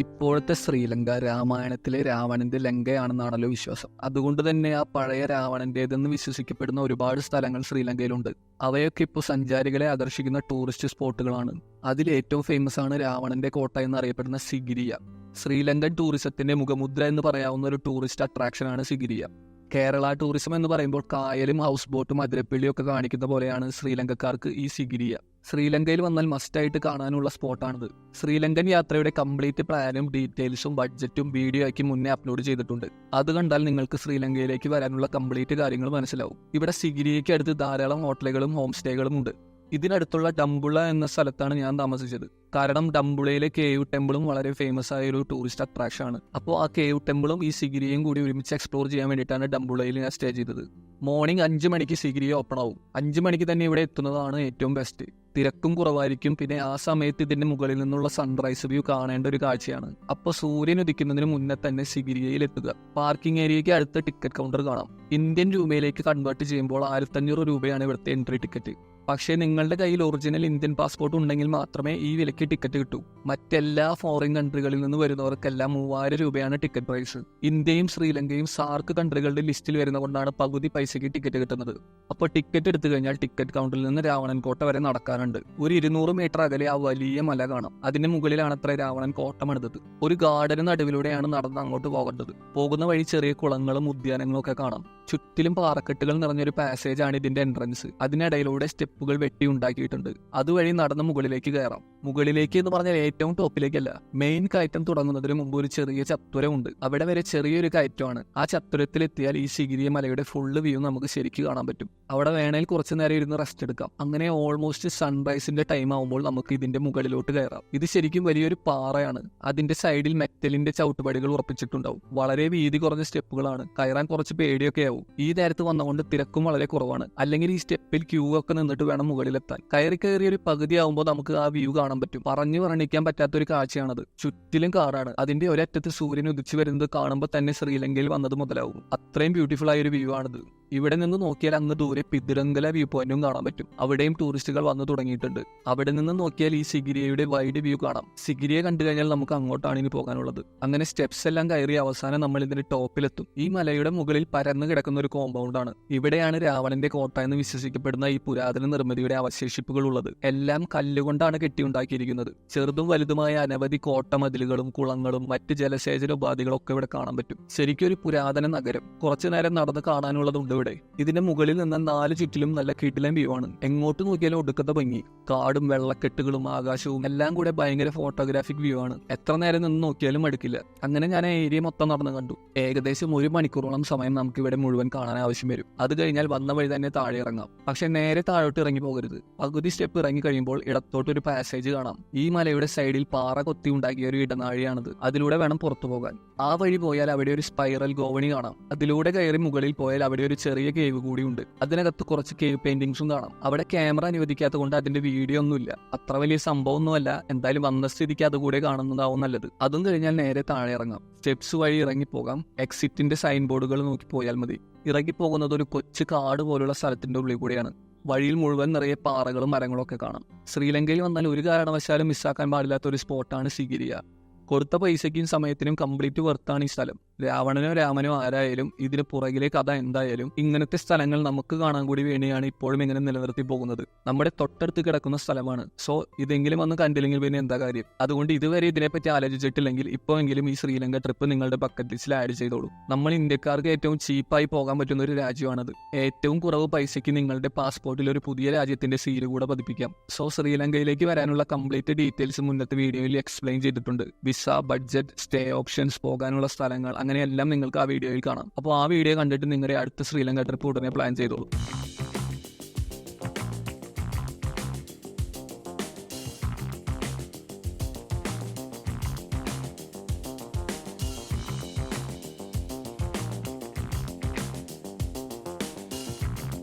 ഇപ്പോഴത്തെ ശ്രീലങ്ക രാമായണത്തിലെ രാവണന്റെ ലങ്കയാണെന്നാണല്ലോ വിശ്വാസം. അതുകൊണ്ട് തന്നെ ആ പഴയ രാവണന്റേതെന്ന് വിശ്വസിക്കപ്പെടുന്ന ഒരുപാട് സ്ഥലങ്ങൾ ശ്രീലങ്കയിലുണ്ട്. അവയൊക്കെ ഇപ്പോൾ സഞ്ചാരികളെ ആകർഷിക്കുന്ന ടൂറിസ്റ്റ് സ്പോട്ടുകളാണ്. അതിൽ ഏറ്റവും ഫേമസ് ആണ് രാവണന്റെ കോട്ട എന്നറിയപ്പെടുന്ന സിഗിരിയ. ശ്രീലങ്കൻ ടൂറിസത്തിന്റെ മുഖമുദ്ര എന്ന് പറയാവുന്ന ഒരു ടൂറിസ്റ്റ് അട്രാക്ഷനാണ് സിഗിരിയ. കേരള ടൂറിസം എന്ന് പറയുമ്പോൾ കായലും ഹൗസ് ബോട്ടും അതിരപ്പള്ളിയും ഒക്കെ കാണിക്കുന്ന പോലെയാണ് ശ്രീലങ്കക്കാർക്ക് ഈ സിഗിരിയ. ശ്രീലങ്കയിൽ വന്നാൽ മസ്റ്റായിട്ട് കാണാനുള്ള സ്പോട്ടാണിത്. ശ്രീലങ്കൻ യാത്രയുടെ കംപ്ലീറ്റ് പ്ലാനും ഡീറ്റെയിൽസും ബഡ്ജറ്റും വീഡിയോ ആക്കി മുന്നേ അപ്ലോഡ് ചെയ്തിട്ടുണ്ട്. അത് കണ്ടാൽ നിങ്ങൾക്ക് ശ്രീലങ്കയിലേക്ക് വരാനുള്ള കംപ്ലീറ്റ് കാര്യങ്ങൾ മനസ്സിലാവും. ഇവിടെ സിഗിരിയയ്ക്ക് അടുത്ത് ധാരാളം ഹോട്ടലുകളും ഹോം സ്റ്റേകളും ഉണ്ട്. ഇതിനടുത്തുള്ള ഡംബുള എന്ന സ്ഥലത്താണ് ഞാൻ താമസിച്ചത്. കാരണം ഡംബുളയിലെ കേവ് ടെമ്പിളും വളരെ ഫേമസ് ആയ ഒരു ടൂറിസ്റ്റ് അട്രാക്ഷൻ ആണ്. അപ്പോൾ ആ കേവ് ടെമ്പിളും ഈ സിഗിരിയും കൂടി ഒരുമിച്ച് എക്സ്പ്ലോർ ചെയ്യാൻ വേണ്ടിയിട്ടാണ് ഡംബുളയിൽ ഞാൻ സ്റ്റേ ചെയ്തത്. മോർണിംഗ് അഞ്ച് മണിക്ക് സിഗിരി ഓപ്പൺ ആവും. അഞ്ച് മണിക്ക് തന്നെ ഇവിടെ എത്തുന്നതാണ് ഏറ്റവും ബെസ്റ്റ് തിരക്കും കുറവായിരിക്കും. പിന്നെ ആ സമയത്ത് ഇതിന്റെ മുകളിൽ നിന്നുള്ള സൺറൈസ് വ്യൂ കാണേണ്ട ഒരു കാഴ്ചയാണ്. അപ്പോൾ സൂര്യൻ ഉദിക്കുന്നതിന് മുന്നേ തന്നെ സിഗിരിയയിൽ എത്തുക. പാർക്കിംഗ് ഏരിയയ്ക്ക് അടുത്ത ടിക്കറ്റ് കൗണ്ടർ കാണാം. ഇന്ത്യൻ രൂപയിലേക്ക് കൺവേർട്ട് ചെയ്യുമ്പോൾ ആയിരത്തഞ്ഞൂറ് രൂപയാണ് ഇവിടുത്തെ എൻട്രി ടിക്കറ്റ് പക്ഷേ നിങ്ങളുടെ കയ്യിൽ ഒറിജിനൽ ഇന്ത്യൻ പാസ്പോർട്ട് ഉണ്ടെങ്കിൽ മാത്രമേ ഈ വിലയ്ക്ക് ടിക്കറ്റ് കിട്ടൂ. മറ്റെല്ലാ ഫോറിൻ കൺട്രികളിൽ നിന്ന് വരുന്നവർക്കെല്ലാം മൂവായിരം രൂപയാണ് ടിക്കറ്റ് പ്രൈസ് ഇന്ത്യയും ശ്രീലങ്കയും സാർക്ക് കൺട്രികളുടെ ലിസ്റ്റിൽ വരുന്നതുകൊണ്ടാണ് പകുതി പൈസയ്ക്ക് ടിക്കറ്റ് കിട്ടുന്നത്. അപ്പോൾ ടിക്കറ്റ് എടുത്തു കഴിഞ്ഞാൽ ടിക്കറ്റ് കൗണ്ടറിൽ നിന്ന് രാവണൻ കോട്ട വരെ നടക്കാനുണ്ട്. ഒരു ഇരുന്നൂറ് മീറ്റർ അകലെ ആ വലിയ മല കാണാം. അതിന് മുകളിലാണ് അത്ര രാവണൻ കോട്ടം എടുത്തത് ഒരു ഗാർഡന് നടുവിലൂടെയാണ് നടന്ന് അങ്ങോട്ട് പോകേണ്ടത്. പോകുന്ന വഴി ചെറിയ കുളങ്ങളും ഉദ്യാനങ്ങളും ഒക്കെ കാണാം. ചുറ്റിലും പാറക്കെട്ടുകൾ നിറഞ്ഞൊരു പാസേജാണ് ഇതിന്റെ എൻട്രൻസ് അതിനിടയിലൂടെ സ്റ്റെപ്പുകൾ വെട്ടി ഉണ്ടാക്കിയിട്ടുണ്ട് അതുവഴി നടന്ന് മുകളിലേക്ക് കയറാം. മുകളിലേക്ക് എന്ന് പറഞ്ഞാൽ ഏറ്റവും ടോപ്പിലേക്കല്ല. മെയിൻ കയറ്റം തുടങ്ങുന്നതിന് മുമ്പ് ഒരു ചെറിയ ചത്തുരമുണ്ട്. അവിടെ വരെ ചെറിയൊരു കയറ്റമാണ്. ആ ചത്തുരത്തിലെത്തിയാൽ ഈ ശിഗിരിയ മലയുടെ ഫുള്ള് വ്യൂ നമുക്ക് ശരിക്കും കാണാൻ പറ്റും. അവിടെ വേണേൽ കുറച്ചു നേരം ഇരുന്ന് റെസ്റ്റ് എടുക്കാം. അങ്ങനെ ഓൾമോസ്റ്റ് സൺറൈസിന്റെ ടൈം ആവുമ്പോൾ നമുക്ക് ഇതിന്റെ മുകളിലോട്ട് കയറാം. ഇത് ശരിക്കും വലിയൊരു പാറയാണ്. അതിന്റെ സൈഡിൽ മെറ്റലിന്റെ ചവിട്ടുപടികൾ ഉറപ്പിച്ചിട്ടുണ്ടാവും. വളരെ വീതി കുറഞ്ഞ സ്റ്റെപ്പുകളാണ്. കയറാൻ കുറച്ച് പേടിയൊക്കെ ആവും. ഈ നേരത്ത് വന്നുകൊണ്ട് തിരക്കും വളരെ കുറവാണ്. അല്ലെങ്കിൽ ഈ സ്റ്റെപ്പിൽ ക്യൂ ഒക്കെ നിന്നിട്ട് വേണം മുകളിലെത്താൻ. കയറി കയറി ഒരു പകുതി ആവുമ്പോൾ നമുക്ക് ആ വ്യൂ കാണാൻ പറ്റും. പറഞ്ഞു വർണിക്കാൻ പറ്റാത്ത ഒരു കാഴ്ചയാണത്. ചുറ്റിലും കാറാണ്. അതിന്റെ ഒരറ്റത്ത് സൂര്യൻ ഉദിച്ചു വരുന്നത് കാണുമ്പോൾ തന്നെ ശ്രീലങ്കയിൽ വന്നത് മുതലാവും. അത്രയും ബ്യൂട്ടിഫുൾ ആയ ഒരു വ്യൂ ആണിത്. ഇവിടെ നിന്ന് നോക്കിയാൽ അങ്ങ് ദൂരെ പിതിരങ്കല വ്യൂ പോയിന്റും കാണാൻ പറ്റും. അവിടെയും ടൂറിസ്റ്റുകൾ വന്നു തുടങ്ങിയിട്ടുണ്ട്. അവിടെ നിന്ന് നോക്കിയാൽ ഈ സിഗിരിയയുടെ വൈഡ് വ്യൂ കാണാം. സിഗിരിയെ കണ്ടു കഴിഞ്ഞാൽ നമുക്ക് അങ്ങോട്ടാണ് ഇനി പോകാനുള്ളത്. അങ്ങനെ സ്റ്റെപ്സ് എല്ലാം കയറി അവസാനം നമ്മൾ ഇതിന്റെ ടോപ്പിലെത്തും ഈ മലയുടെ മുകളിൽ പരന്നു കിടക്കുന്ന ഒരു കോമ്പൗണ്ടാണ് ഇവിടെയാണ് രാവണന്റെ കോട്ട എന്ന് വിശ്വസിക്കപ്പെടുന്ന ഈ പുരാതന നിർമ്മിതിയുടെ അവശേഷിപ്പുകൾ ഉള്ളത് എല്ലാം കല്ലുകൊണ്ടാണ് കെട്ടിയുണ്ടാക്കിയിരിക്കുന്നത്. ചെറുതും വലുതുമായ അനവധി കോട്ട മതിലുകളും കുളങ്ങളും മറ്റ് ജലസേചന ഉപാധികളും ഒക്കെ ഇവിടെ കാണാൻ പറ്റും. ശരിക്കും ഒരു പുരാതന നഗരം. കുറച്ചു നേരം നടന്ന് കാണാനുള്ളതുണ്ട് ഇവിടെ. ഇതിന്റെ മുകളിൽ നിന്ന് നാല് ചുറ്റിലും നല്ല കിടിലം വ്യൂ ആണ്. എങ്ങോട്ട് നോക്കിയാലും ഒടുക്കത്തെ ഭംഗി. കാടും വെള്ളക്കെട്ടുകളും ആകാശവും എല്ലാം കൂടെ ഭയങ്കര ഫോട്ടോഗ്രാഫിക് വ്യൂ ആണ്. എത്ര നേരം നിന്ന് നോക്കിയാലും മടുക്കില്ല അങ്ങനെ ഞാൻ ഏരിയ മൊത്തം നടന്ന് കണ്ടു. ഏകദേശം ഒരു മണിക്കൂറോളം സമയം നമുക്ക് ഇവിടെ മുഴുവൻ കാണാൻ ആവശ്യം വരും. അത് കഴിഞ്ഞാൽ വന്ന വഴി തന്നെ താഴെ ഇറങ്ങാം. പക്ഷെ നേരെ താഴോട്ട് ഇറങ്ങി പോകരുത്. പകുതി സ്റ്റെപ്പ് ഇറങ്ങി കഴിയുമ്പോൾ ഇടത്തോട്ട് ഒരു പാസേജ് കാണാം. ഈ മലയുടെ സൈഡിൽ പാറ കൊത്തി ഉണ്ടാക്കിയ ഒരു ഇടനാഴിയാണത്. അതിലൂടെ വേണം പുറത്തു പോകാൻ. ആ വഴി പോയാൽ അവിടെ ഒരു സ്പൈറൽ ഗോവണി കാണാം. അതിലൂടെ കയറി മുകളിൽ പോയാൽ അവിടെ ഒരു ചെറിയ കേവ് കൂടിയുണ്ട്. അതിനകത്ത് കുറച്ച് കേവ് പെയിന്റിങ്സും കാണാം. അവിടെ ക്യാമറ അനുവദിക്കാത്ത കൊണ്ട് അതിന്റെ വീഡിയോ ഒന്നുമില്ല. അത്ര വലിയ സംഭവമൊന്നുമല്ല. എന്തായാലും വന്ന സ്ഥിതിക്ക് അതുകൂടെ കാണുന്നതാവും നല്ലത്. അതും കഴിഞ്ഞാൽ നേരെ താഴെ ഇറങ്ങാം. സ്റ്റെപ്സ് വഴി ഇറങ്ങിപ്പോകാം. എക്സിറ്റിന്റെ സൈൻ ബോർഡുകൾ നോക്കി പോയാൽ മതി. ഇറങ്ങിപ്പോകുന്നത് ഒരു കൊച്ചു കാട് പോലുള്ള സ്ഥലത്തിന്റെ ഉള്ളിൽ കൂടിയാണ്. വഴിയിൽ മുഴുവൻ നിറയെ പാറകളും മരങ്ങളും ഒക്കെ കാണാം. ശ്രീലങ്കയിൽ വന്നാൽ ഒരു കാരണവശാലും മിസ്സാക്കാൻ പാടില്ലാത്ത ഒരു സ്പോട്ടാണ് സിഗിരിയ. കൊടുത്ത പൈസയ്ക്കും സമയത്തിനും കംപ്ലീറ്റ് വർത്താണ് ഈ സ്ഥലം. രാവണനോ രാമനോ ആരായാലും ഇതിന് പുറകിലെ കഥ എന്തായാലും ഇങ്ങനത്തെ സ്ഥലങ്ങൾ നമുക്ക് കാണാൻ കൂടി വേണ്ടിയാണ് ഇപ്പോഴും ഇങ്ങനെ നിലനിർത്തി പോകുന്നത്. നമ്മുടെ തൊട്ടടുത്ത് കിടക്കുന്ന സ്ഥലമാണ്. സോ ഇതെങ്കിലും ഒന്ന് കണ്ടില്ലെങ്കിൽ പിന്നെ എന്താ കാര്യം? അതുകൊണ്ട് ഇതുവരെ ഇതിനെപ്പറ്റി ആലോചിച്ചിട്ടില്ലെങ്കിൽ ഇപ്പോഴെങ്കിലും ഈ ശ്രീലങ്ക ട്രിപ്പ് നിങ്ങളുടെ ബക്കറ്റ് ലിസ്റ്റിൽ ആഡ് ചെയ്തോളൂ. നമ്മൾ ഇന്ത്യക്കാർക്ക് ഏറ്റവും ചീപ്പായി പോകാൻ പറ്റുന്ന ഒരു രാജ്യമാണത്. ഏറ്റവും കുറവ് പൈസയ്ക്ക് നിങ്ങളുടെ പാസ്പോർട്ടിൽ ഒരു പുതിയ രാജ്യത്തിന്റെ സീൽ കൂടെ പതിപ്പിക്കാം. സോ ശ്രീലങ്കയിലേക്ക് വരാനുള്ള കംപ്ലീറ്റ് ഡീറ്റെയിൽസ് മുന്നത്തെ വീഡിയോയിൽ എക്സ്പ്ലെയിൻ ചെയ്തിട്ടുണ്ട്. വിസ ബഡ്ജറ്റ് സ്റ്റേ ഓപ്ഷൻസ് പോകാനുള്ള സ്ഥലങ്ങൾ അങ്ങനെയെല്ലാം നിങ്ങൾക്ക് ആ വീഡിയോയിൽ കാണാം. അപ്പോൾ ആ വീഡിയോ കണ്ടിട്ട് നിങ്ങളുടെ അടുത്ത ശ്രീലങ്ക ട്രിപ്പ് ഉടനെ പ്ലാൻ ചെയ്തോളൂ.